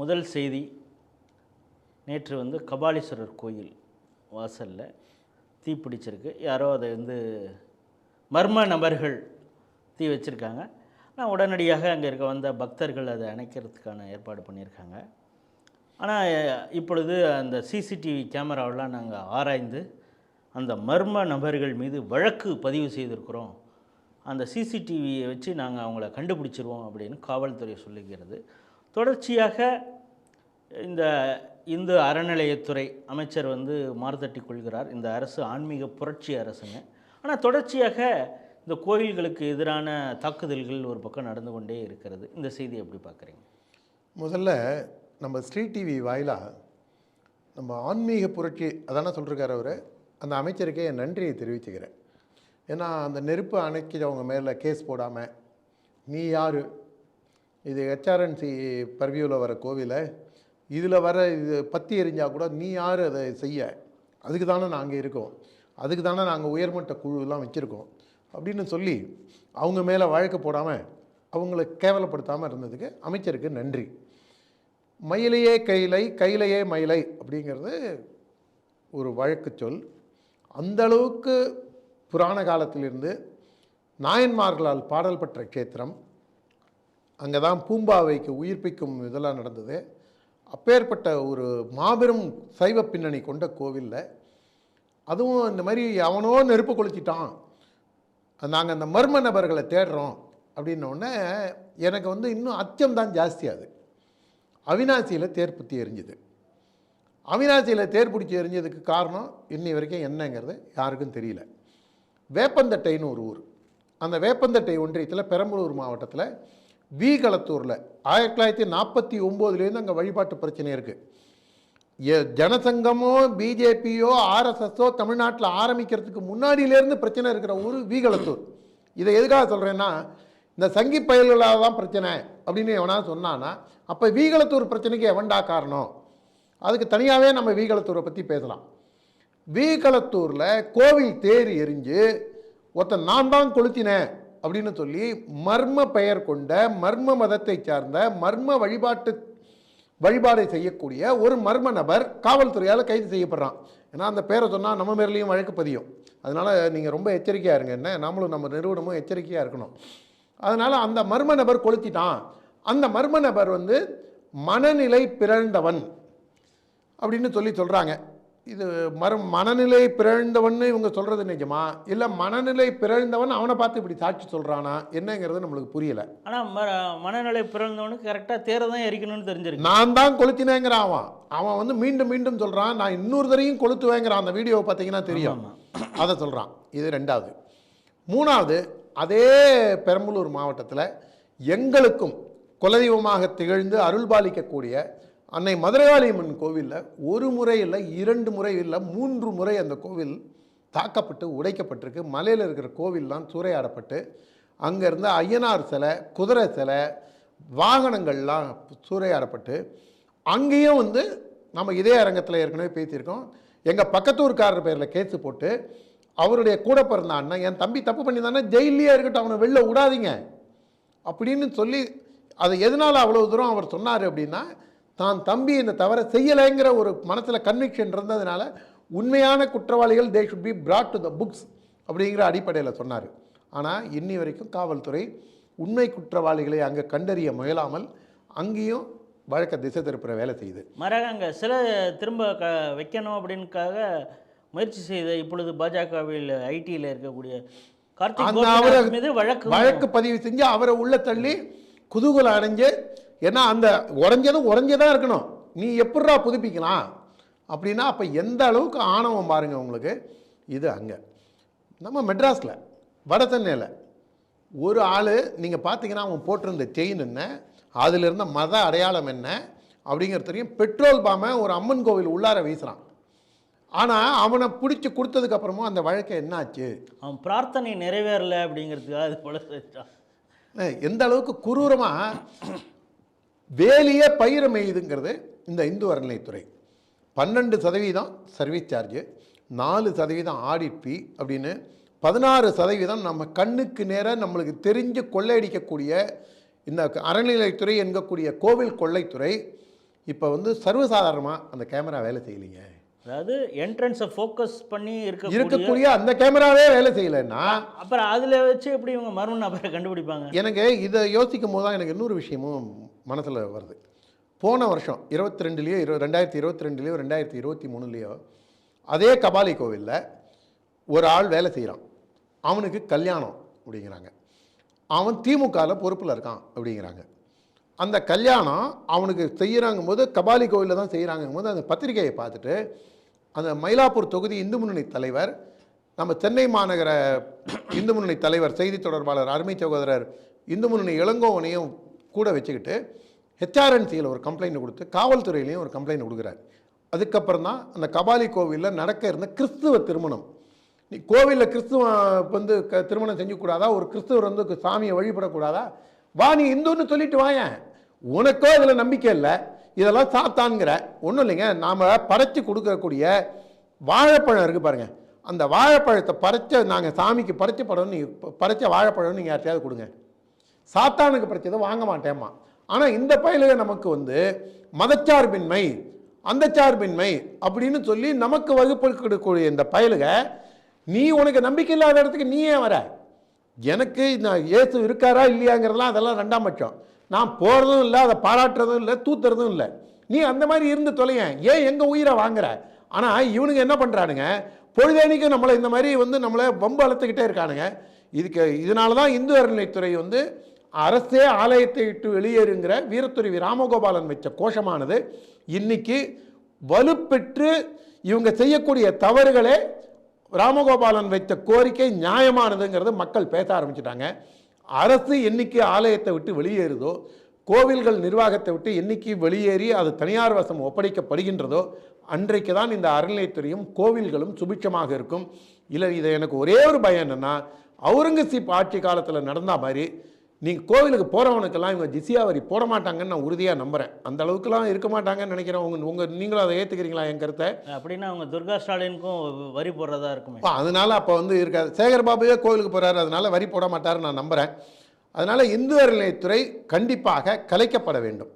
முதல் செய்தி நேற்று வந்து கபாலீஸ்வரர் கோயில் வாசலில் தீ பிடிச்சிருக்கு. யாரோ அதை வந்து மர்ம நபர்கள் தீ வச்சுருக்காங்க. ஆனால் உடனடியாக அங்கே இருக்க வந்த பக்தர்கள் அதை அணைக்கிறதுக்கான ஏற்பாடு பண்ணியிருக்காங்க. ஆனால் இப்பொழுது அந்த சிசிடிவி கேமராவெலாம் நாங்கள் ஆராய்ந்து அந்த மர்ம நபர்கள் மீது வழக்கு பதிவு செய்திருக்கிறோம். அந்த சிசிடிவியை வச்சு நாங்கள் அவங்கள கண்டுபிடிச்சிருவோம் அப்படின்னு காவல்துறை சொல்லுகிறது. தொடர்ச்சியாக இந்த இந்து அறநிலையத்துறை அமைச்சர் வந்து மாறுதட்டி கொள்கிறார். இந்த அரசு ஆன்மீக புரட்சி அரசுங்க. ஆனால் தொடர்ச்சியாக இந்த கோயில்களுக்கு எதிரான தாக்குதல்கள் ஒரு பக்கம் நடந்து கொண்டே இருக்கிறது. இந்த செய்தி எப்படி பார்க்குறீங்க? முதல்ல நம்ம ஸ்ரீ டிவி வாயிலாக நம்ம ஆன்மீக புரட்சி அதானே சொல்லிருக்கார் அவர். அந்த அமைச்சருக்கே என் நன்றியை தெரிவிச்சுக்கிறேன். ஏன்னா அந்த நெருப்பு அணைக்கிறவங்க மேலே கேஸ் போடாமல் நீ யார்? இது ஹெச்ஆர்என்சி பர்வியூவில் வர கோவிலை இதில் வர இது பற்றி எரிஞ்சால் கூட நீ யார் அதை செய்ய? அதுக்கு தானே நாங்கள் இருக்கோம். அதுக்கு தானே நாங்கள் உயர்மட்ட குழுலாம் வச்சுருக்கோம். அப்படின்னு சொல்லி அவங்க மேலே வழக்கு போடாமல் அவங்கள கேவலப்படுத்தாமல் இருந்ததுக்கு அமைச்சருக்கு நன்றி. மயிலையே கைலை கைலையே மயிலை அப்படிங்கிறது ஒரு வழக்கு சொல். அந்த அளவுக்கு புராண காலத்திலிருந்து நாயன்மார்களால் பாடல் பெற்ற கேத்திரம். அங்கே தான் பூம்பாவைக்கு உயிர்ப்பிக்கும் இதெல்லாம் நடந்தது. அப்பேற்பட்ட ஒரு மாபெரும் சைவ பின்னணி கொண்ட கோவிலில் அதுவும் இந்த மாதிரி அவனோ நெருப்பு கொளுத்திட்டான். நாங்கள் அந்த மர்ம நபர்களை தேடுறோம் அப்படின்னோடனே எனக்கு வந்து இன்னும் அச்சம் தான் ஜாஸ்தியாது அது. அவினாசியில் தேர்ப்புத்தி எரிஞ்சுது. அவினாசியில் தேர் பிடிச்சி எரிஞ்சதுக்கு காரணம் இன்னி வரைக்கும் என்னங்கிறது யாருக்கும் தெரியல. வேப்பந்தட்டைன்னு ஒரு ஊர். அந்த வேப்பந்தட்டை ஒன்றியத்தில் பெரம்பலூர் மாவட்டத்தில் வீகளத்தூரில் ஆயிரத்தி தொள்ளாயிரத்தி நாற்பத்தி ஒம்போதுலேருந்து அங்கே வழிபாட்டு பிரச்சனை இருக்குது எ- ஜனசங்கமோ பிஜேபியோ ஆர்எஸ்எஸ்ஸோ தமிழ்நாட்டில் ஆரம்பிக்கிறதுக்கு முன்னாடியிலேருந்து பிரச்சனை இருக்கிற ஊர் வீகளத்தூர் இதை எதுக்காக சொல்கிறேன்னா இந்த சங்கி பயல்களால் தான் பிரச்சனை அப்படின்னு எவனா சொன்னான்னா அப்போ வீகளத்தூர் பிரச்சனைக்கு எவன்டா காரணம்? அதுக்கு தனியாகவே நம்ம வீகளத்தூரை பற்றி பேசலாம். வீகளத்தூரில் கோவில் தேர் எரிஞ்சு ஒருத்தன் நான் தான் கொளுத்தினேன். அப்படின்னு சொல்லி மர்ம பெயர் கொண்ட மர்ம மதத்தை சார்ந்த மர்ம வழிபாட்டு வழிபாடை செய்யக்கூடிய ஒரு மர்ம நபர் காவல்துறையால் கைது செய்யப்படுறான். ஏன்னா அந்த பேரை சொன்னால் நம்ம மேலேயும் வழக்கு பதியும். அதனால் நீங்கள் ரொம்ப எச்சரிக்கையாக இருங்க. என்ன? நாமளும் நம்ம நிறுவனமும் எச்சரிக்கையாக இருக்கணும். அதனால் அந்த மர்ம நபர் கொளுத்திட்டான். அந்த மர்ம நபர் வந்து மனநிலை பிறழ்ந்தவன் அப்படின்னு சொல்லி சொல்கிறாங்க இது மர மனநிலை பிறழ்ந்தவன்னு இவங்க சொல்கிறது நிஜமா? இல்லை மனநிலை பிறழ்ந்தவன் அவனை பார்த்து இப்படி சாட்சி சொல்கிறானா என்னங்கிறது நம்மளுக்கு புரியலை. ஆனால் ம மனநிலை பிறந்தவனுக்கு கரெக்டாக தேரை தான் எரிக்கணும்னு தெரிஞ்சிருக்கு. நான் தான் கொளுத்தினேங்கிறான் அவன். அவன் வந்து மீண்டும் மீண்டும் சொல்கிறான் நான் இன்னொரு தரையும் கொளுத்துவேங்கிறான் அந்த வீடியோவை பார்த்தீங்கன்னா தெரியும். அதை சொல்கிறான் இது ரெண்டாவது. மூணாவது அதே பெரம்பலூர் மாவட்டத்தில் எங்களுக்கும் குலதெய்வமாக திகழ்ந்து அருள்பாலிக்கக்கூடிய அன்னை மதுரகாளியம்மன் கோவிலில் ஒரு முறை இல்லை இரண்டு முறை இல்லை மூன்று முறை அந்த கோவில் தாக்கப்பட்டு உடைக்கப்பட்டிருக்கு. மலையில் இருக்கிற கோவில்லாம் சூறையாடப்பட்டு அங்கேருந்து ஐயனார் சிலை குதிரை சிலை வாகனங்கள்லாம் சூறையாடப்பட்டு அங்கேயும் வந்து நம்ம இதே அரங்கத்தில் ஏற்கனவே பேசியிருக்கோம். எங்கள் பக்கத்தூர்காரர் பேரில் கேஸு போட்டு அவருடைய கூட பிறந்த அண்ணன் என் தம்பி தப்பு பண்ணியிருந்தானே தானே ஜெயிலே இருக்கட்டும் அவனை வெளில விடாதீங்க. அப்படின்னு சொல்லி அதை எதனால் அவ்வளோ தூரம் அவர் சொன்னார் அப்படின்னா தான் தம்பி இந்த தவறை செய்யலைங்கிற ஒரு மனசில் கன்விக்ஷன் இருந்ததுனால உண்மையான குற்றவாளிகள் they should be brought to the books அப்படிங்கிற அடிப்படையில் சொன்னார். ஆனால் இன்னி வரைக்கும் காவல்துறை உண்மை குற்றவாளிகளை அங்கே கண்டறிய முயலாமல் அங்கேயும் வழக்கை திசை திருப்புற வேலை செய்யுது. மாறாக அங்கே சிலை திரும்ப க வைக்கணும் அப்படின்னுக்காக முயற்சி செய்த இப்பொழுது பாஜகவில் ஐடியில் இருக்கக்கூடிய கார்த்திக் மீது வழக்கு வழக்கு பதிவு செஞ்சு அவரை உள்ள தள்ளி குதூகலம் அடைஞ்சு ஏன்னா அந்த உறைஞ்சதும் உறைஞ்சதான் இருக்கணும். நீ எப்படிரா புதுப்பிக்கலாம்? அப்படின்னா அப்போ எந்த அளவுக்கு ஆணவம் பாருங்க உங்களுக்கு? இது அங்கே. நம்ம மெட்ராஸில் வட சென்னையில். ஒரு ஆள் நீங்கள் பார்த்தீங்கன்னா அவன் போட்டிருந்த செயின் என்ன? அதில் இருந்த மத அடையாளம் என்ன? அப்படிங்கிறது தெரியும். பெட்ரோல் பாமை ஒரு அம்மன் கோவில் உள்ளார வீசுகிறான் ஆனால் அவனை பிடிச்சி கொடுத்ததுக்கு அப்புறமும் அந்த வழக்கு என்னாச்சு? அவன் பிரார்த்தனை நிறைவேறல அப்படிங்கிறதுக்காக அது போல எந்த அளவுக்கு குரூரமாக வேலியே பயிர மேயுதுங்கிறது இந்த இந்து அறநிலைத்துறை பன்னெண்டு சதவீதம் சர்வீஸ் சார்ஜு நாலு சதவீதம் ஆடிட் ஃபீ அப்படின்னு பதினாறு சதவீதம் நம்ம கண்ணுக்கு நேராக நம்மளுக்கு தெரிஞ்சு கொள்ளையடிக்கக்கூடிய இந்த அறநிலைத்துறை என்கக்கூடிய கோவில் கொள்ளைத்துறை இப்போ வந்து சர்வசாதாரணமாக அந்த கேமரா வேலை செய்யலைங்க. அதாவது என்ட்ரன்ஸை ஃபோக்கஸ் பண்ணி இருக்கக்கூடிய இருக்கக்கூடிய அந்த கேமராவே வேலை செய்யலைன்னா அப்புறம் அதில் வச்சு எப்படி இவங்க மர்ம நபரை கண்டுபிடிப்பாங்க? எனக்கு இதை யோசிக்கும் போது தான் எனக்கு இன்னொரு விஷயமும் மனசில் வருது. போன வருஷம் இருபத்தி ரெண்டுலேயோ இரு ரெண்டாயிரத்தி இருபத்தி ரெண்டுலேயோ ரெண்டாயிரத்தி இருபத்தி மூணுலேயோ அதே கபாலி கோவிலில் ஒரு ஆள் வேலை செய்கிறான் அவனுக்கு கல்யாணம் அப்படிங்கிறாங்க. அவன் திமுகவில் பொறுப்பில் இருக்கான் அப்படிங்கிறாங்க. அந்த கல்யாணம் அவனுக்கு செய்கிறாங்கும் போது கபாலி கோவிலில் தான் செய்கிறாங்கும் போது அந்த பத்திரிகையை பார்த்துட்டு அந்த மயிலாப்பூர் தொகுதி இந்து முன்னணி தலைவர் நம்ம சென்னை மாநகர இந்து முன்னணி தலைவர் செய்தி தொடர்பாளர் அருமை சகோதரர் இந்து முன்னணி இளங்கோவனையும் கூட வச்சுக்கிட்டு ஹெச்ஆர்என்சியில் ஒரு கம்ப்ளைண்ட் கொடுத்து காவல்துறையிலையும் ஒரு கம்ப்ளைண்ட் கொடுக்குறாரு. அதுக்கப்புறம் தான் அந்த கபாலி கோவிலில் நடக்க இருந்த கிறிஸ்துவ திருமணம். நீ கோவிலில் கிறிஸ்துவ வந்து க திருமணம் செஞ்சக்கூடாதா? ஒரு கிறிஸ்துவர் வந்து சாமியை வழிபடக்கூடாதா? வா நீ இந்துன்னு சொல்லிட்டு வாயேன். உனக்கோ இதில் நம்பிக்கை இல்லை. இதெல்லாம் சாத்தான்ங்கிற. ஒன்றும் இல்லைங்க. நாம் படைச்சு கொடுக்கக்கூடிய வாழைப்பழம் இருக்குது பாருங்கள் அந்த வாழைப்பழத்தை பறிச்ச நாங்கள் சாமிக்கு பறிச்ச படம் நீங்கள் பறிச்ச வாழைப்பழம் நீங்கள் யார்ட்டையாவது கொடுங்க. சாத்தானுக்கு பிரச்சனை வாங்க மாட்டேம்மா. ஆனால் இந்த பயலுக நமக்கு வந்து மதச்சார்பின்மை அந்த சார்பின்மை அப்படின்னு சொல்லி நமக்கு வகுப்பு கொடுக்கக்கூடிய இந்த பயலுக நீ உனக்கு நம்பிக்கை இல்லாத இடத்துக்கு நீ ஏன் வர? எனக்கு நான் இயேசு இருக்காரா இல்லையாங்கிறதெல்லாம் அதெல்லாம் ரெண்டாம் பட்சம். நான் போகிறதும் இல்லை அதை பாராட்டுறதும் இல்லை தூத்துறதும் இல்லை. நீ அந்த மாதிரி இருந்து தொலையேன். ஏன் எங்கள் உயிரை வாங்குற? ஆனால் இவனுங்க என்ன பண்ணுறானுங்க பொழுதேனிக்கும் நம்மளை இந்த மாதிரி வந்து நம்மளை வம்பு அழுத்துக்கிட்டே இருக்கானுங்க. இதுக்கு இதனால தான் இந்து அறநிலைத்துறை வந்து அரசே ஆலயத்தை விட்டு வெளியேறுங்கிற வீரத்துறவி ராமகோபாலன் வச்ச கோஷமானது இன்னைக்கு வலுப்பெற்று இவங்க செய்யக்கூடிய தவறுகளே ராமகோபாலன் வைத்த கோரிக்கை நியாயமானதுங்கிறது மக்கள் பேச ஆரம்பிச்சிட்டாங்க. அரசு என்னைக்கு ஆலயத்தை விட்டு வெளியேறுதோ கோவில்கள் நிர்வாகத்தை விட்டு என்னைக்கு வெளியேறி அது தனியார் வசம் ஒப்படைக்கப்படுகின்றதோ அன்றைக்கு தான் இந்த அறநிலையத்துறையும் கோவில்களும் சுபிட்சமாக இருக்கும். இல்லை இதை எனக்கு ஒரே ஒரு பயம் என்னென்னா அவுரங்கசீப் ஆட்சி காலத்தில் நடந்த மாதிரி நீங்கள் கோவிலுக்கு போகிறவனுக்கெல்லாம் இவங்க ஜிசியா வரி போட மாட்டாங்கன்னு நான் உறுதியாக நம்புகிறேன் அந்த அளவுக்குலாம் இருக்க மாட்டாங்கன்னு நினைக்கிறேன். உங்க உங்கள் நீங்களும் அதை ஏற்றுக்கிறீங்களா என் கருத்தை? அப்படின்னா அவங்க துர்கா ஸ்டாலினுக்கும் வரி போடுறதா இருக்குமே. அதனால அப்போ வந்து இருக்காது. சேகர் பாபுவே கோவிலுக்கு போறாரு. அதனால வரி போட மாட்டாருன்னு நான் நம்புறேன். அதனால இந்து அறநிலையத்துறை கண்டிப்பாக கலைக்கப்பட வேண்டும்.